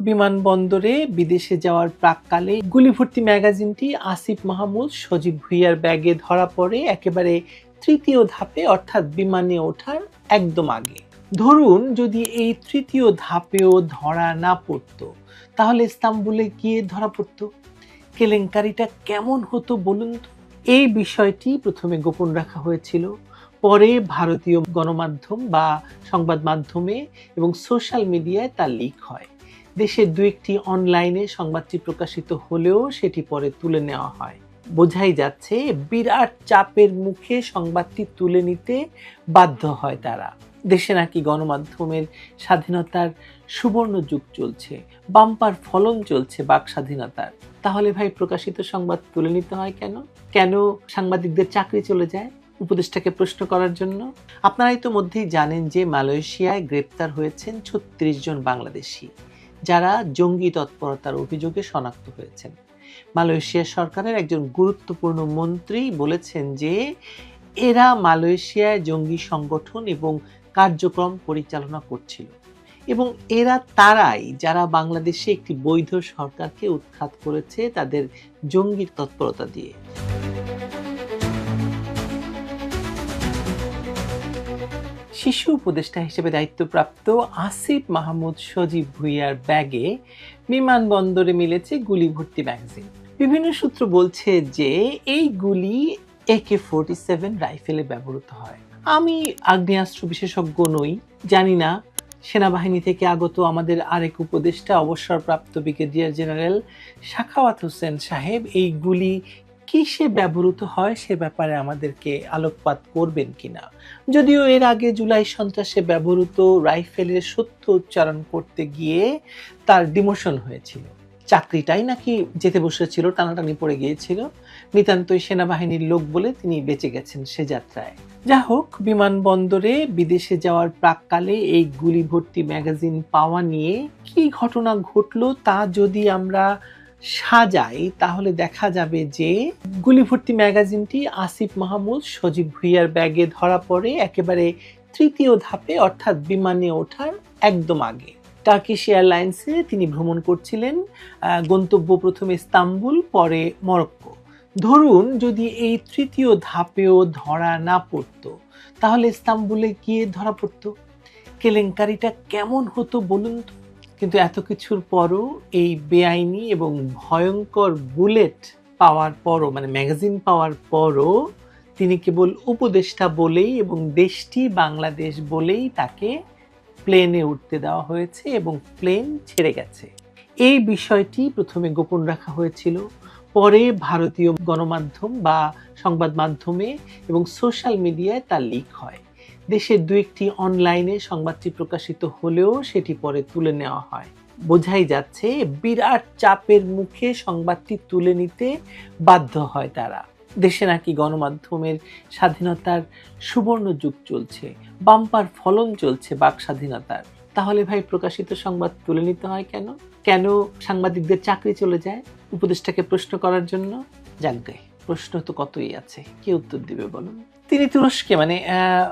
বিমানবন্দরে বিদেশে যাওয়ার প্রাককালে গুলিভর্তি ম্যাগাজিনটি আসিফ মাহমুদ, সজীব ভুইয়ার ব্যাগে ধরা পড়ে একেবারে তৃতীয় ধাপে, অর্থাৎ বিমানে ওঠার একদম আগে। ধরুন যদি এই তৃতীয় ধাপেও ধরা না পড়তো, তাহলে ইস্তাম্বুলে গিয়ে ধরা পড়তো। কেলেঙ্কারিটা কেমন হতো বলুন তো? এই বিষয়টি প্রথমে গোপন রাখা হয়েছিল। পরে ভারতীয় গণমাধ্যম বা সংবাদ মাধ্যমে এবং সোশ্যাল মিডিয়ায় তা লিক হয়। দেশের দু একটি অনলাইনে সংবাদটি প্রকাশিত হলেও সেটি পরে তুলে নেওয়া হয়। বোঝাই যাচ্ছে, বিরাট চাপের মুখে সংবাদটি তুলে নিতে বাধ্য হয় তারা। দেশে নাকি গণমাধ্যমের স্বাধীনতার সুবর্ণ যুগ চলছে, বাম্পার ফলন চলছে বাক স্বাধীনতার। তাহলে ভাই, প্রকাশিত সংবাদ তুলে নিতে হয় কেন? কেন সাংবাদিকদের চাকরি চলে যায় উপদেষ্টাকে প্রশ্ন করার জন্য? আপনারাই তো মধ্যেই জানেন যে মালয়েশিয়ায় গ্রেপ্তার হয়েছেন ছত্রিশ জন বাংলাদেশি। যারা জঙ্গি তৎপরতার অভিযোগে শনাক্ত হয়েছেন। মালয়েশিয়া সরকারের একজন গুরুত্বপূর্ণ মন্ত্রী বলেছেন যে, এরা মালয়েশিয়ায় জঙ্গি সংগঠন এবং কার্যক্রম পরিচালনা করছিল এবং এরা তারাই, যারা বাংলাদেশে একটি বৈধ সরকারকে উৎখাত করেছে, তাদের জঙ্গির তৎপরতা দিয়ে। শিশু উপদেষ্টা হিসেবে দায়িত্বপ্রাপ্ত আসিফ মাহমুদ সজীব ভুইয়ার ব্যাগে বিমানবন্দরে মিলেছে গুলি ভর্তি ম্যাগাজিন। বিভিন্ন সূত্র বলছে যে এই গুলি একে ফোরটি সেভেন রাইফেলে ব্যবহৃত হয়। আমি আগ্নেয়াস্ত্র বিশেষজ্ঞ নই, জানি না। সেনাবাহিনী থেকে আগত আমাদের আরেক উপদেষ্টা, অবসরপ্রাপ্ত ব্রিগেডিয়ার জেনারেল শাখাওয়াত হোসেন সাহেব, এই গুলি কিসে ব্যবহৃত হয় সে ব্যাপারে আমাদেরকে আলোকপাত করবেন কিনা? যদিও এর আগে জুলাই সন্ত্রাসে ব্যবহৃত রাইফেলের সত্য উচ্চারণ করতে গিয়ে তার ডিমোশন হয়েছিল। চাকরিটাই নাকি যেতে বসেছিল, টানাটানি পড়ে গিয়েছিল। নিতান্তই সেনাবাহিনীর লোক বলে তিনি বেঁচে গেছেন সে যাত্রায়। যা হোক, বিমানবন্দরে বিদেশে যাওয়ার প্রাককালে এই গুলি ভর্তি ম্যাগাজিন পাওয়া নিয়ে কি ঘটনা ঘটলো তা যদি আমরা সাজাই, তাহলে দেখা যাবে যে গুলি ভর্তি ম্যাগাজিনটি আসিফ মাহমুদ সজীব ভুইয়ার ব্যাগে ধরা পড়ে একেবারে তৃতীয় ধাপে, অর্থাৎ বিমানে ওঠার একদম আগে। টার্কিশ এয়ারলাইন্সে তিনি ভ্রমণ করছিলেন গন্তব্য প্রথমে ইস্তাম্বুল, পরে মরক্কো। ধরুন যদি এই তৃতীয় ধাপেও ধরা না পড়তো, তাহলে ইস্তাম্বুলে গিয়ে ধরা পড়তো। কেলেঙ্কারিটা কেমন হতো বলুন তো? কিন্তু এত কিছুর পরও এই বেআইনি এবং ভয়ঙ্কর বুলেট পাওয়ার পরও মানে ম্যাগাজিন পাওয়ার পরও তিনি কেবল উপদেষ্টা বলেই এবং দেশটি বাংলাদেশ বলেই তাকে প্লেনে উঠতে দেওয়া হয়েছে এবং প্লেন ছেড়ে গেছে। এই বিষয়টি প্রথমে গোপন রাখা হয়েছিল। পরে ভারতীয় গণমাধ্যম বা সংবাদ মাধ্যমে এবং সোশ্যাল মিডিয়ায় তা লিক হয়। দেশের দু একটি অনলাইনে সংবাদটি প্রকাশিত হলেও সেটি পরে তুলে নেওয়া হয়। বোঝাই যাচ্ছে, বিরাট চাপের মুখে সংবাদটি তুলে নিতে বাধ্য হয় তারা। দেশে নাকি গণমাধ্যমের স্বাধীনতার সুবর্ণ যুগ চলছে, বাম্পার ফলন চলছে বাক স্বাধীনতার। তাহলে ভাই, প্রকাশিত সংবাদ তুলে নিতে হয় কেন? কেন সাংবাদিকদের চাকরি চলে যায় উপদেষ্টাকে প্রশ্ন করার জন্য? জানবে প্রশ্ন তো কতই আছে, কি উত্তর দিবে বলুন? তিনি তুরস্কে মানে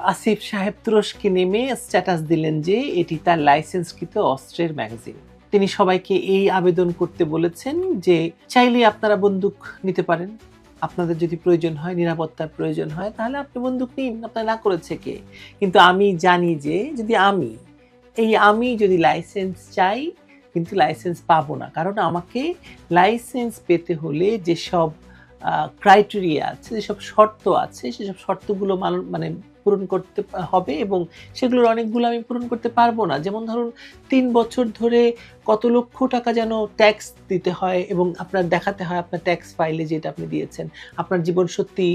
আসিফ সাহেব তুরস্কে নেমে স্ট্যাটাস দিলেন যে এটি তার লাইসেন্সকৃত অস্ত্রের ম্যাগাজিন তিনি সবাইকে এই আবেদন করতে বলেছেন যে, চাইলে আপনারা বন্দুক নিতে পারেন। আপনাদের যদি প্রয়োজন হয়, নিরাপত্তার প্রয়োজন হয়, তাহলে আপনি বন্দুক নিন। আপনার না করেছে কে? কিন্তু আমি জানি যে, যদি আমি, এই আমি যদি লাইসেন্স চাই, কিন্তু লাইসেন্স পাবো না। কারণ আমাকে লাইসেন্স পেতে হলে যেসব ক্রাইটেরিয়া আছে, যেসব শর্ত আছে, সেসব শর্তগুলো মানে পূরণ করতে হবে এবং সেগুলোর অনেকগুলো আমি পূরণ করতে পারব না। যেমন ধরুন, তিন বছর ধরে কত লক্ষ টাকা যেন ট্যাক্স দিতে হয় এবং আপনার দেখাতে হয় আপনার ট্যাক্স ফাইলে যেটা আপনি দিয়েছেন। আপনার জীবন সত্যি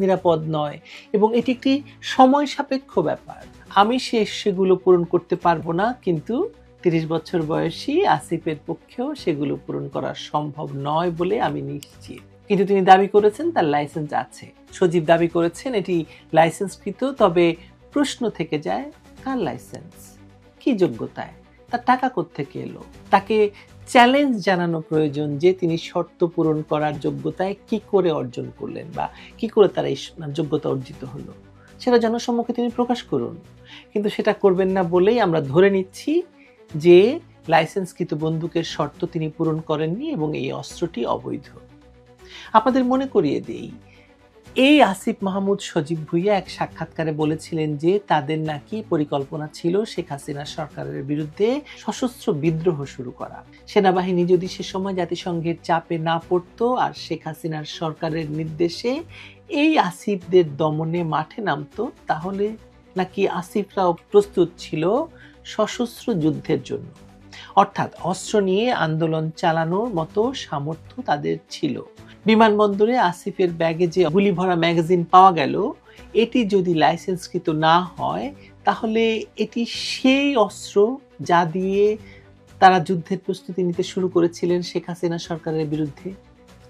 নিরাপদ নয় এবং এটি একটি সময় সাপেক্ষ ব্যাপার। আমি সে সেগুলো পূরণ করতে পারব না, কিন্তু তিরিশ বছর বয়সী আসিফের পক্ষেও সেগুলো পূরণ করা সম্ভব নয় বলে আমি নিশ্চিত। কিন্তু তিনি দাবি করেছেন তার লাইসেন্স আছে। সজীব দাবি করেছেন এটি লাইসেন্সকৃত, তবে প্রশ্ন থেকে যায়, কার লাইসেন্স? কি যোগ্যতায়? তার টাকা থেকে এলো? তাকে চ্যালেঞ্জ জানানো প্রয়োজন যে তিনি শর্ত পূরণ করার যোগ্যতায় কি করে অর্জন করলেন বা কি করে তার এই যোগ্যতা অর্জিত হলো? সেটা জনসম্মুখে তিনি প্রকাশ করুন। কিন্তু সেটা করবেন না বলেই আমরা ধরে নিচ্ছি যে লাইসেন্সকৃত বন্দুকের শর্ত তিনি পূরণ করেননি এবং এই অস্ত্রটি অবৈধ। আপনাদের মনে করিয়ে দেই। এই আসিফ মাহমুদ সজীব ভুইয়া এক সাক্ষাৎকারে বলেছিলেন যে, তাদের নাকি পরিকল্পনা ছিল শেখ হাসিনা সরকারের বিরুদ্ধে সশস্ত্র বিদ্রোহ শুরু করা। সেনাবাহিনী যদি সে সময় জাতিসংঘের চাপে না পড়তো আর শেখ হাসিনার সরকারের নির্দেশে এই আসিফদের দমনে মাঠে নামতো, তাহলে নাকি আসিফরাও প্রস্তুত ছিল সশস্ত্র যুদ্ধের জন্য। অর্থাৎ অস্ত্র নিয়ে আন্দোলন চালানোর মতো সামর্থ্য তাদের ছিল। বিমানবন্দরে আসিফের ব্যাগে যে গুলি ভরা ম্যাগাজিন পাওয়া গেল, এটি যদি লাইসেন্সকৃত না হয়, তাহলে এটি সেই অস্ত্র যা দিয়ে তারা যুদ্ধের প্রস্তুতি নিতে শুরু করেছিলেন শেখ হাসিনা সরকারের বিরুদ্ধে।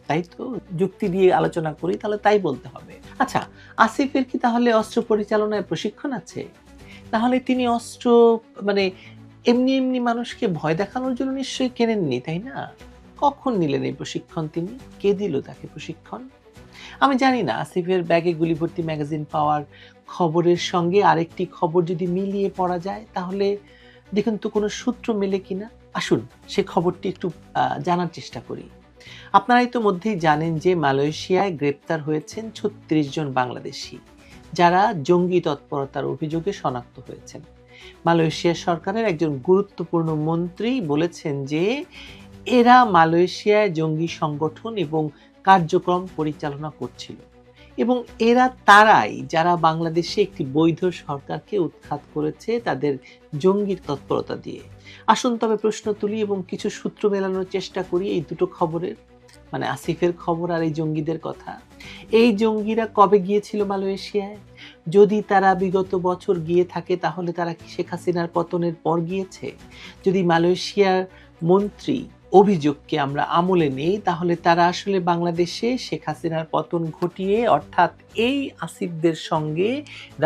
তাই তো? যুক্তি দিয়ে আলোচনা করি, তাহলে তাই বলতে হবে। আচ্ছা আসিফের কি তাহলে অস্ত্র পরিচালনায় প্রশিক্ষণ আছে? তাহলে তিনি অস্ত্র মানে এমনি এমনি মানুষকে ভয় দেখানোর জন্য নিশ্চয়ই কেনেননি, তাই না? কখন নিলেন এই প্রশিক্ষণ তিনি? কে দিল তাকে প্রশিক্ষণ? আমি জানি না, আসিফের ব্যাগে গুলি ভর্তি ম্যাগাজিন পাওয়ার খবরের সঙ্গে আরেকটি খবর যদি মিলিয়ে পড়া যায়, তাহলে দেখুন তো কোনো সূত্র মেলে কিনা আসুন, সে খবরটি একটু জানার চেষ্টা করি। আপনারাই তো মধ্যেই জানেন যে মালয়েশিয়ায় গ্রেপ্তার হয়েছেন ছত্রিশ জন বাংলাদেশি, যারা জঙ্গি তৎপরতার অভিযোগে শনাক্ত হয়েছেন। মালয়েশিয়া সরকারের একজন গুরুত্বপূর্ণ মন্ত্রী বলেছেন যে এরা মালয়েশিয়ায় জঙ্গি সংগঠন এবং কার্যক্রম পরিচালনা করছিল। এবং এরা তারাই যারা বাংলাদেশে একটি বৈধ সরকারকে উৎখাত করেছে তাদের জঙ্গির তৎপরতা দিয়ে। আসুন তবে প্রশ্ন তুলি এবং কিছু সূত্র মেলানোর চেষ্টা করি এই দুটো খবরের মানে আসিফের খবর আর এই জঙ্গিদের কথা। এই জঙ্গিরা কবে গিয়েছিল মালয়েশিয়ায়? যদি তারা বিগত বছর গিয়ে থাকে তাহলে তারা কি শেখ হাসিনার পতনের পর গিয়েছে? যদি মালয়েশিয়ার মন্ত্রী অভিযোগকে আমরা আমলে নেই, তাহলে তারা আসলে বাংলাদেশে শেখ হাসিনার পতন ঘটিয়ে, অর্থাৎ এই আসিফদের সঙ্গে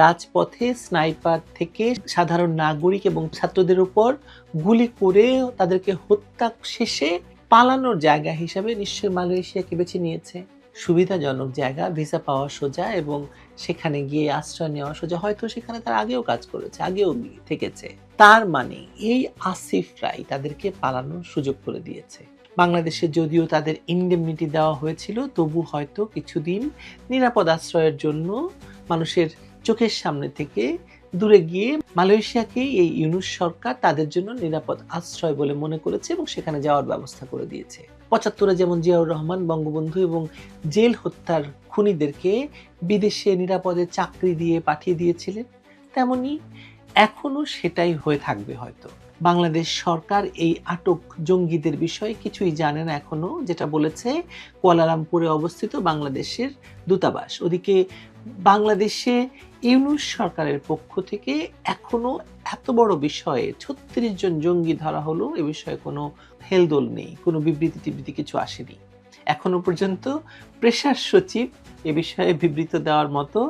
রাজপথে স্নাইপার থেকে সাধারণ নাগরিক এবং ছাত্রদের উপর গুলি করে তাদেরকে হত্যা শেষে পালানোর জায়গা হিসাবে নিশ্চয়ই মালয়েশিয়াকে বেছে নিয়েছে। সুবিধাজনক জায়গা ভিসা পাওয়া সোজা এবং সেখানে গিয়ে আশ্রয় নেওয়া সোজা। হয়তো সেখানে তার আগেও কাজ করেছে, আগেও থেকেছে। তার মানে এই আসিফরাই তাদেরকে পালানোর সুযোগ করে দিয়েছে। বাংলাদেশে যদিও তাদের ইন্ডেমনিটি দেওয়া হয়েছিল, তবু হয়তো কিছুদিন নিরাপদ আশ্রয়ের জন্য মানুষের চোখের সামনে থেকে দূরে গিয়ে মালয়েশিয়াকে এই ইউনুস সরকার তাদের জন্য নিরাপদ আশ্রয় বলে মনে করেছে এবং সেখানে যাওয়ার ব্যবস্থা করে দিয়েছে। পঁচাত্তরে যেমন জিয়াউর রহমান বঙ্গবন্ধু এবং জেল হত্যার খুনিদেরকে বিদেশে নিরাপদে চাকরি দিয়ে পাঠিয়ে দিয়েছিলেন, তেমনি এখনও সেটাই হয়ে থাকবে হয়তো। বাংলাদেশ সরকার এই আটক জঙ্গিদের বিষয়ে কিছুই জানে না এখনও, যেটা বলেছে কুয়ালালামপুরে অবস্থিত বাংলাদেশের দূতাবাস। ওদিকে বাংলাদেশে ইউনুস সরকারের পক্ষ থেকে এখনও এত বড় বিষয়ে ছত্রিশ জন জঙ্গি ধরা হলো, এ বিষয়ে কোনো হেলদোল নেই, কোনো বিবৃতি টিবৃতি কিছু আসেনি। এখনও পর্যন্ত প্রেশার সচিব এ বিষয়ে বিবৃত দেওয়ার মতো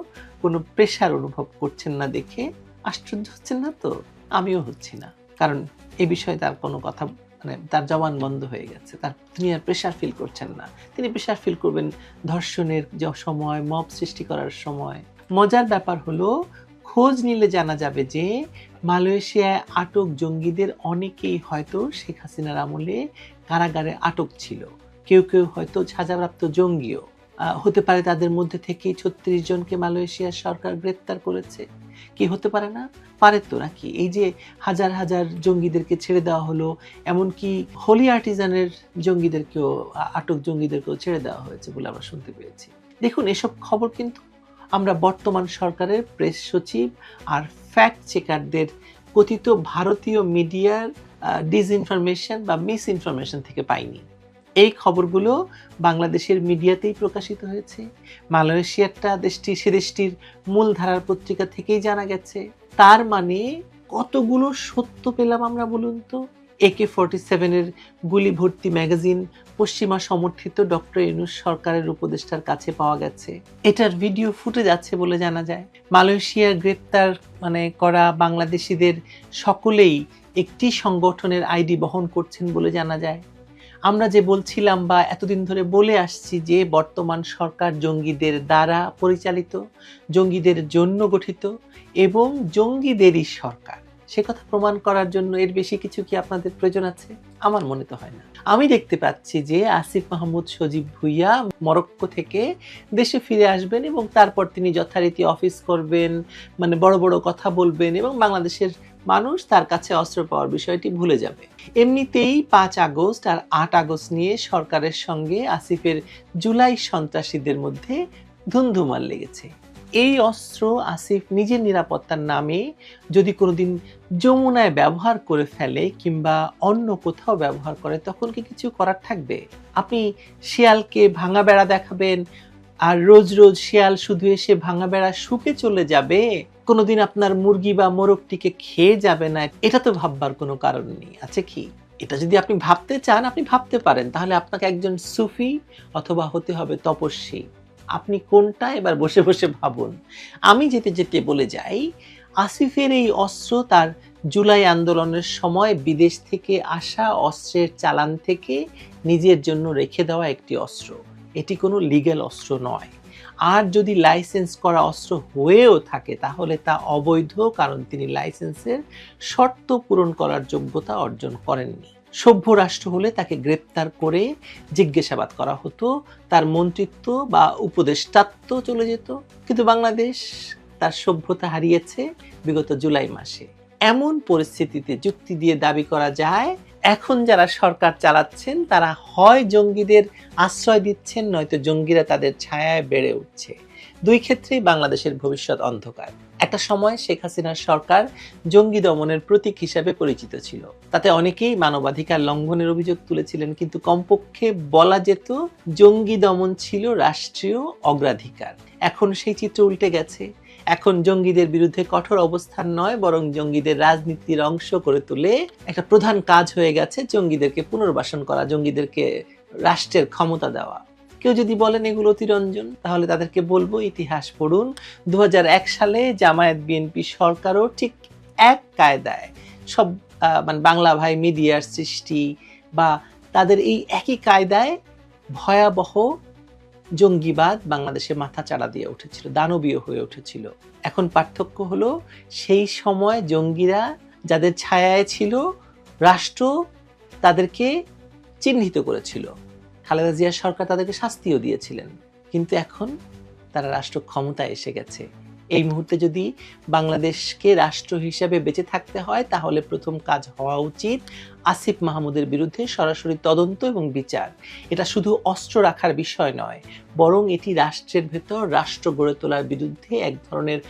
কোনো প্রেশার অনুভব করছেন না দেখে। আশ্চর্য হচ্ছেন না তো? আমিও হচ্ছি না। কারণ এ বিষয়ে তার কোনো কথা মানে তার জবান বন্ধ হয়ে গেছে। তার তিনি আর প্রেশার ফিল করছেন না। তিনি প্রেশার ফিল করবেন ধর্ষণের সময়, মব সৃষ্টি করার সময়। মজার ব্যাপার হলো, খোঁজ নিলে জানা যাবে যে মালয়েশিয়ায় আটক জঙ্গিদের অনেকেই হয়তো শেখ হাসিনার আমলে কারাগারে আটক ছিল। কেউ কেউ হয়তো সাজাপ্রাপ্ত জঙ্গিও। হতে পারে তাদের মধ্যে থেকেই ছত্রিশ জনকে মালয়েশিয়ার সরকার গ্রেপ্তার করেছে। কি হতে পারে না? পারে তো নাকি? এই যে হাজার হাজার জঙ্গিদেরকে ছেড়ে দেওয়া হলো, এমনকি হোলি আর্টিজানের জঙ্গিদেরকেও আটক জঙ্গিদেরকেও ছেড়ে দেওয়া হয়েছে বলে আমরা শুনতে পেয়েছি। দেখুন, এসব খবর কিন্তু আমরা বর্তমান সরকারের প্রেস সচিব আর ফ্যাক্ট চেকারদের কথিত ভারতীয় মিডিয়ার ডিসইনফরমেশন বা মিস ইনফরমেশন থেকে পাইনি। এই খবরগুলো বাংলাদেশের মিডিয়াতেই প্রকাশিত হয়েছে। মালয়েশিয়ারটা দেশটি, সে দেশটির মূলধারার পত্রিকা থেকেই জানা গেছে। তার মানে কতগুলো সত্য পেলাম আমরা বলুন তো? একে ফর্টি সেভেনের গুলি ভর্তি ম্যাগাজিন পশ্চিমা সমর্থিত ডক্টর ইউনুস সরকারের উপদেষ্টার কাছে পাওয়া গেছে। এটার ভিডিও ফুটে যাচ্ছে বলে জানা যায়। মালয়েশিয়ার গ্রেপ্তার মানে করা বাংলাদেশিদের সকলেই একটি সংগঠনের আইডি বহন করছেন বলে জানা যায়। আমরা যে বলছিলাম বা এতদিন ধরে বলে আসছি যে বর্তমান সরকার জঙ্গিদের দ্বারা পরিচালিত, জঙ্গিদের জন্য গঠিত এবং জঙ্গিদেরই সরকার। সে কথা প্রমাণ করার জন্য এর বেশি কিছু কি আপনাদের প্রয়োজন আছে? আমার মনে তো হয় না। আমি দেখতে পাচ্ছি যে আসিফ মাহমুদ, সজীব ভুইয়া মরক্কো থেকে দেশে ফিরে আসবেন এবং তারপর তিনি যথারীতি অফিস করবেন মানে বড় বড় কথা বলবেন এবং বাংলাদেশের মানুষ তার কাছে অস্ত্র পাওয়ার বিষয়টি ভুলে যাবে। এমনিতেই পাঁচ আগস্ট আর আট আগস্ট নিয়ে সরকারের সঙ্গে আসিফের জুলাই সন্ত্রাসীদের মধ্যে ধুমধুমার লেগেছে। এই অস্ত্র আসিফ নিজের নিরাপত্তার নামে যদি কোনোদিন যমুনায় ব্যবহার করে ফেলে কিংবা অন্য কোথাও ব্যবহার করে, তখন কি কিছু করার থাকবে? আপনি শিয়ালকে ভাঙা বেড়া দেখাবেন আর রোজ রোজ শিয়াল শুধু এসে ভাঙা বেড়া শুকে চলে যাবে? কোনোদিন আপনার মুরগি বা মোরগটিকে খেয়ে যাবে না, এটা তো ভাববার কোনো কারণ নেই। আছে কি? এটা যদি আপনি ভাবতে চান, আপনি ভাবতে পারেন। তাহলে আপনাকে একজন সুফি অথবা হতে হবে তপস্বী। আপনি কোনটা? এবার বসে বসে ভাবুন। আমি যেতে যেতে বলে যাই, আসিফের এই অস্ত্র তার জুলাই আন্দোলনের সময় বিদেশ থেকে আসা অস্ত্রের চালান থেকে নিজের জন্য রেখে দেওয়া একটি অস্ত্র। এটি কোনো লিগ্যাল অস্ত্র নয়। আর যদি লাইসেন্স করা অস্ত্র হয়েও থাকে, তাহলে তা অবৈধ, কারণ তিনি লাইসেন্সের শর্ত পূরণ করার যোগ্যতা অর্জন করেননি। সভ্য রাষ্ট্র হলে তাকে গ্রেপ্তার করে জিজ্ঞাসাবাদ করা হতো, তার মন্ত্রিত্ব বা উপদেষ্টাত্ব চলে যেত। কিন্তু বাংলাদেশ তার সভ্যতা হারিয়েছে বিগত জুলাই মাসে। এমন পরিস্থিতিতে যুক্তি দিয়ে দাবি করা যায় এখন যারা সরকার চালাচ্ছেন, তারা হয় জঙ্গিদের আশ্রয় দিচ্ছেন, নয়তো জঙ্গিরা তাদের ছায়ায় বেড়ে উঠছে। দুই ক্ষেত্রেই বাংলাদেশের ভবিষ্যৎ অন্ধকার। একটা সময় শেখ হাসিনার সরকার জঙ্গি দমনের প্রতীক হিসাবে পরিচিত ছিল। তাতে অনেকেই মানবাধিকার লঙ্ঘনের অভিযোগ তুলেছিলেন, কিন্তু কমপক্ষে বলা যেত জঙ্গি দমন ছিল রাষ্ট্রীয় অগ্রাধিকার। এখন সেই চিত্র উল্টে গেছে। এখন জঙ্গিদের বিরুদ্ধে কঠোর অবস্থান নয়, বরং জঙ্গিদের রাজনীতির অংশ করে তুলে একটা প্রধান কাজ হয়ে গেছে, জঙ্গিদেরকে পুনর্বাসন করা, জঙ্গিদেরকে রাষ্ট্রের ক্ষমতা দেওয়া। কেউ যদি বলেন এগুলো অতিরঞ্জন, তাহলে তাদেরকে বলব ইতিহাস পড়ুন। দু হাজার এক সালে জামায়াত বিএনপি সরকারও ঠিক এক কায়দায় সব মানে বাংলা ভাই মিডিয়ার সৃষ্টি বা তাদের এই একই কায়দায় ভয়াবহ জঙ্গিবাদ বাংলাদেশে মাথা চাড়া দিয়ে উঠেছিল, দানবীয় হয়ে উঠেছিল। এখন পার্থক্য হলো, সেই সময় জঙ্গিরা যাদের ছায়ায় ছিল, রাষ্ট্র তাদেরকে চিহ্নিত করেছিল। খালেদা জিয়ার সরকার তাদেরকে শাস্তিও দিয়েছিলেন। কিন্তু এখন তারা রাষ্ট্র ক্ষমতায় এসে গেছে। এই মুহূর্তে যদি বাংলাদেশকে রাষ্ট্র হিসেবে বেঁচে থাকতে হয়, তাহলে প্রথম কাজ হওয়া উচিত আসিফ মাহমুদের বিরুদ্ধে সরাসরি তদন্ত এবং বিচার। এটা শুধু অস্ত্র রাখার বিষয় নয়, বরং এটি রাষ্ট্রের ভেতর রাষ্ট্র গড়ে তোলার বিরুদ্ধে এক ধরনের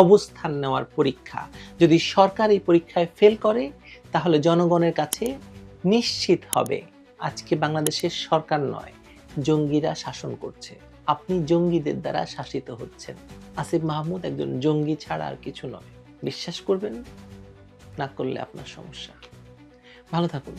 অবস্থান নেওয়ার পরীক্ষা। যদি সরকার এই পরীক্ষায় ফেল করে, তাহলে জনগণের কাছে নিশ্চিত হবে, আজকে বাংলাদেশের সরকার নয়, জঙ্গিরা শাসন করছে। আপনি জঙ্গিদের দ্বারা শাসিত হচ্ছেন। আসিফ মাহমুদ একজন জঙ্গি ছাড়া আর কিছু নয়। বিশ্বাস করবেন না? করলে আপনার সমস্যা। ভালো থাকুন।